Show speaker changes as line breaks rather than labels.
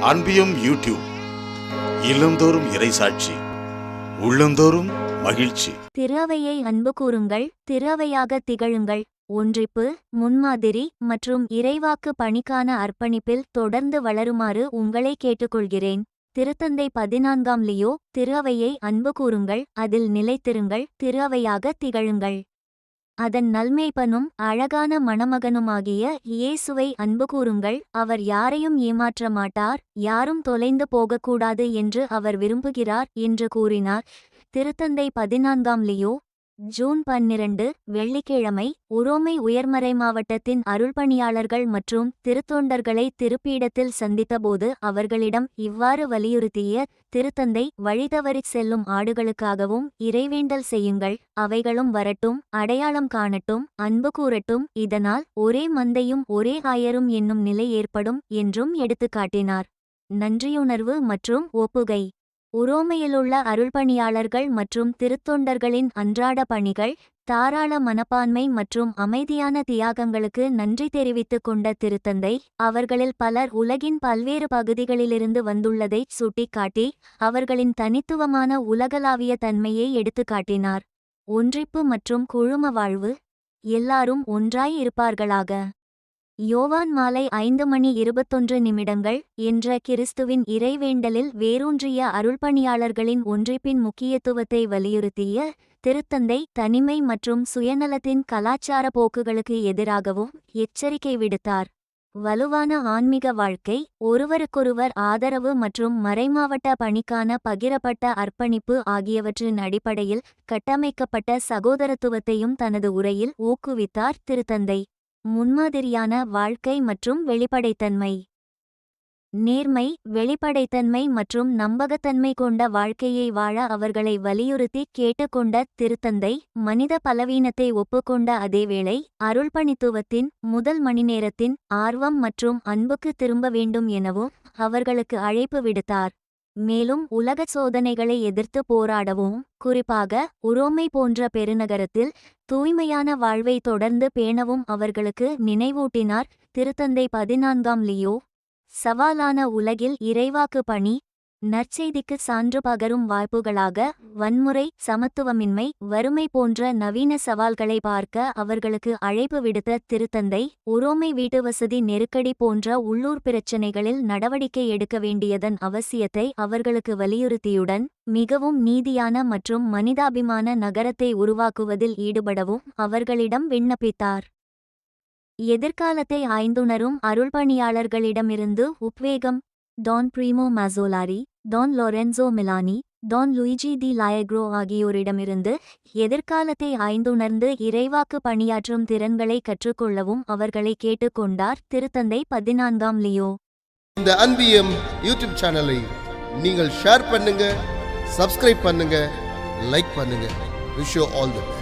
அன்பியும் YouTube இல்லந்தோறும் இறைசாட்சி உள்ளந்தோறும் மகிழ்ச்சி.
திரவையை அன்பு கூறுங்கள் திரவையாக திகழுங்கள். ஒன்றிப்பு முன்மாதிரி மற்றும் இறைவாக்கு பணிக்கான அர்ப்பணிப்பில் தொடர்ந்து வளருமாறு உங்களை கேட்டுக்கொள்கிறேன். திருத்தந்தை பதினான்காம் லியோ திறவையை அன்பு கூறுங்கள் அதில் நிலைத்திருங்கள் திரவையாக திகழுங்கள். அதன் நல்மேய்ப்பனும் அழகான மணமகனுமாகிய இயேசுவை அன்பு கூறுங்கள். அவர் யாரையும் ஏமாற்ற மாட்டார் யாரும் தொலைந்து போகக்கூடாது என்று அவர் விரும்புகிறார் என்று கூறினார். திருத்தந்தை பதினான்காம் லியோ ஜூன் பன்னிரண்டு வெள்ளிக்கிழமை உரோமை உயர்மறை மாவட்டத்தின் அருள்பணியாளர்கள் மற்றும் திருத்தொண்டர்களை திருப்பீடத்தில் சந்தித்தபோது அவர்களிடம் இவ்வாறு வலியுறுத்திய திருத்தந்தை வழிதவறிச் செல்லும் ஆடுகளுக்காகவும் இறைவேண்டல் செய்யுங்கள் அவைகளும் வரட்டும் அடையாளம் காணட்டும் அன்பு கூறட்டும் இதனால் ஒரே மந்தையும் ஒரே ஆயரும் என்னும் நிலை ஏற்படும் என்றும் எடுத்துக்காட்டினார். நன்றியுணர்வு மற்றும் ஒப்புகை. உரோமையிலுள்ள அருள்பணியாளர்கள் மற்றும் திருத்தொண்டர்களின் அன்றாட பணிகள் தாராள மனப்பான்மை மற்றும் அமைதியான தியாகங்களுக்கு நன்றி தெரிவித்துக் கொண்ட திருத்தந்தை அவர்களில் பலர் உலகின் பல்வேறு பகுதிகளிலிருந்து வந்துள்ளதை சுட்டிக்காட்டி அவர்களின் தனித்துவமான உலகளாவிய தன்மையை எடுத்துக்காட்டினார். ஒன்றிப்பு மற்றும் குழும வாழ்வு. எல்லாரும் ஒன்றாய் இருப்பார்களாக. யோவான் மாலை ஐந்து மணி இருபத்தொன்று நிமிடங்கள் என்ற கிறிஸ்துவின் இறைவேண்டலில் வேரூன்றிய அருள்பணியாளர்களின் ஒன்றிப்பின் முக்கியத்துவத்தை வலியுறுத்திய திருத்தந்தை தனிமை மற்றும் சுயநலத்தின் கலாச்சார போக்குகளுக்கு எதிராகவும் எச்சரிக்கை விடுத்தார். வலுவான ஆன்மீக வாழ்க்கை ஒருவருக்கொருவர் ஆதரவு மற்றும் மறைமாவட்ட பணிக்கான பகிரப்பட்ட அர்ப்பணிப்பு ஆகியவற்றின் அடிப்படையில் கட்டமைக்கப்பட்ட சகோதரத்துவத்தையும் தனது உரையில் ஊக்குவித்தார் திருத்தந்தை. முன்மாதிரியான வாழ்க்கை மற்றும் வெளிப்படைத்தன்மை. நேர்மை வெளிப்படைத்தன்மை மற்றும் நம்பகத்தன்மை கொண்ட வாழ்க்கையை வாழ அவர்களை வலியுறுத்தி கேட்டுக்கொண்ட திருத்தந்தை மனித பலவீனத்தை ஒப்புக்கொண்ட அதேவேளை அருள்பணித்துவத்தின் முதல் மணிநேரத்தின் ஆர்வம் மற்றும் அன்புக்கு திரும்ப வேண்டும் எனவும் அவர்களுக்கு அழைப்பு விடுத்தார். மேலும் உலக சோதனைகளை எதிர்த்து போராடவும் குறிப்பாக உரோமை போன்ற பெருநகரத்தில் தூய்மையான வாழ்வை தொடர்ந்து பேணவும் அவர்களுக்கு நினைவூட்டினார் திருத்தந்தை பதினான்காம் லியோ. சவாலான உலகில் இறைவாக்கு பணி நற்செய்திக்கு சான்று பகரும் வாய்ப்புகளாக வன்முறை சமத்துவமின்மை வறுமை போன்ற நவீன சவால்களை பார்க்க அவர்களுக்கு அழைப்பு விடுத்த திருத்தந்தை உரோமை வீட்டு வசதி நெருக்கடி போன்ற உள்ளூர் பிரச்சினைகளில் நடவடிக்கை எடுக்க வேண்டியதன் அவசியத்தை அவர்களுக்கு வலியுறுத்தியுடன் மிகவும் நீதியான மற்றும் மனிதாபிமான நகரத்தை உருவாக்குவதில் ஈடுபடவும் அவர்களிடம் விண்ணப்பித்தார். எதிர்காலத்தை ஆய்ந்துணரும் அருள்பணியாளர்களிடமிருந்து உத்வேகம் Don Primo Mazzolari Don Lorenzo Milani Don Luigi Di Liegro ஆகியோரிடமிருந்து எதிர்காலத்தை ஆய்ந்துணர்ந்து இறைவாக்கு பணியாற்றும் திறன்களை கற்றுக்கொள்ளவும் அவர்களை கேட்டுக்கொண்டார் திருத்தந்தை பதினான்காம் லியோ.
இந்த அன்பியம் யூடியூப் சேனலை நீங்கள் ஷேர் பண்ணுங்க சப்ஸ்கிரைப் பண்ணுங்க லைக் பண்ணுங்க. Wish all the best